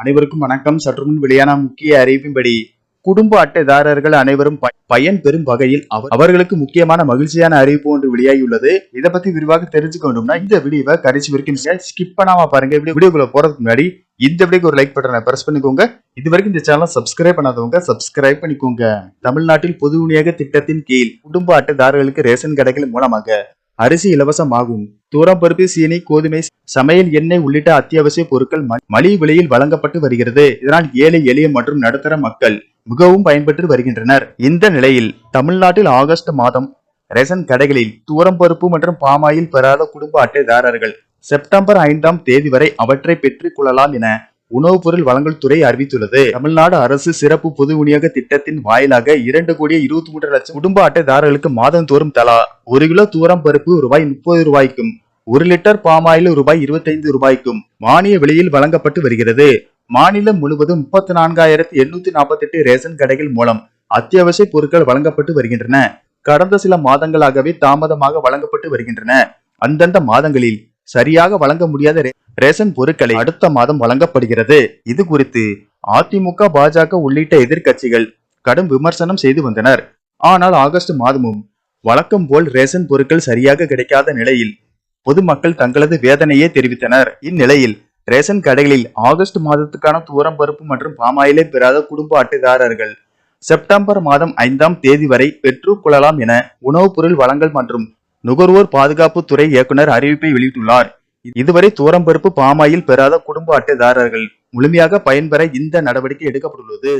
அனைவருக்கும் வணக்கம். சற்று முன் வெளியான முக்கிய அறிவிப்பின்படி குடும்ப அட்டைதாரர்கள் அனைவரும் பயன் பெறும் வகையில் அவர்களுக்கு முக்கியமான மகிழ்ச்சியான அறிவிப்பு ஒன்று வெளியாகியுள்ளது. இதை பத்தி விரிவாக தெரிஞ்சுக்க வேண்டும்னா இந்த வீடியோவை கடைசி வரைக்கும் ஸ்கிப் பண்ணாம பாருங்க. வீடியோக்குள்ள போறதுக்கு முன்னாடி இந்த வீடியோக்கு ஒரு லைக் பட்டனை பிரஸ் பண்ணிக்கோங்க. இது வரைக்கும் இந்த சேனல் சப்ஸ்கிரைப் பண்ணாதவங்க சப்ஸ்கிரைப் பண்ணிக்கோங்க. தமிழ்நாட்டில் பொது விநியோக திட்டத்தின் கீழ் குடும்ப அட்டைதாரர்களுக்கு ரேஷன் கடைகள் மூலமாக அரிசி இலவசமாகும். தூரம் பருப்பு சீனி கோதுமை சமையல் எண்ணெய் உள்ளிட்ட அத்தியாவசிய பொருட்கள் மலிவு விலையில் வழங்கப்பட்டு வருகிறது. இதனால் ஏழை எளிய மற்றும் நடுத்தர மக்கள் மிகவும் பயன்பெற்று வருகின்றனர். இந்த நிலையில் தமிழ்நாட்டில் ஆகஸ்ட் மாதம் ரேஷன் கடைகளில் தூரம் பருப்பு மற்றும் பாமாயில் பெறாத குடும்ப அட்டைதாரர்கள் செப்டம்பர் ஐந்தாம் தேதி வரை அவற்றை பெற்றுக் கொள்ளலாம் என உணவுப் பொருள் வழங்கல் துறை அறிவித்துள்ளது. தமிழ்நாடு அரசு சிறப்பு பொது விநியோக திட்டத்தின் வாயிலாக இரண்டு கோடியே இருபத்தி மூன்று லட்சம் குடும்ப அட்டைதாரர்களுக்கு மாதந்தோறும் தலா ஒரு கிலோ தூரம் பருப்பு ரூபாய் முப்பது ரூபாய்க்கும் ஒரு லிட்டர் பாமாயில் ரூபாய் இருபத்தைந்து ரூபாய்க்கும் மானிய விலையில் வழங்கப்பட்டு வருகிறது. மாநிலம் முழுவதும் முப்பத்தி நான்காயிரத்தி எண்ணூத்தி நாற்பத்தி எட்டு ரேஷன் கடைகள் மூலம் அத்தியாவசிய பொருட்கள் வழங்கப்பட்டு வருகின்றன. கடந்த சில மாதங்களாகவே தாமதமாக வழங்கப்பட்டு வருகின்றன. அந்தந்த மாதங்களில் சரியாக வழங்க முடியாத ரேஷன் பொருட்களை அடுத்த மாதம் வழங்கப்படுகிறது. இது குறித்து அதிமுக பாஜக உள்ளிட்ட எதிர்க்கட்சிகள் கடும் விமர்சனம் செய்து வந்தனர். ஆனால் ஆகஸ்ட் மாதமும் வழக்கம் போல் ரேஷன் பொருட்கள் சரியாக கிடைக்காத நிலையில் பொதுமக்கள் தங்களது வேதனையே தெரிவித்தனர். இந்நிலையில் ரேஷன் கடைகளில் ஆகஸ்ட் மாதத்துக்கான தூரம் பருப்பு மற்றும் பாமாயிலை பெறாத குடும்ப அட்டைதாரர்கள் செப்டம்பர் மாதம் ஐந்தாம் தேதி வரை பெற்றுக் கொள்ளலாம் என உணவுப் பொருள் வழங்கல் மற்றும் நுகர்வோர் பாதுகாப்பு துறை இயக்குனர் அறிவிப்பை வெளியிட்டுள்ளார். இதுவரை தூரம் பருப்பு பாமாயில் பெறாத குடும்ப அட்டைதாரர்கள் முழுமையாக பயன்பெற இந்த நடவடிக்கை எடுக்கப்பட்டுள்ளது.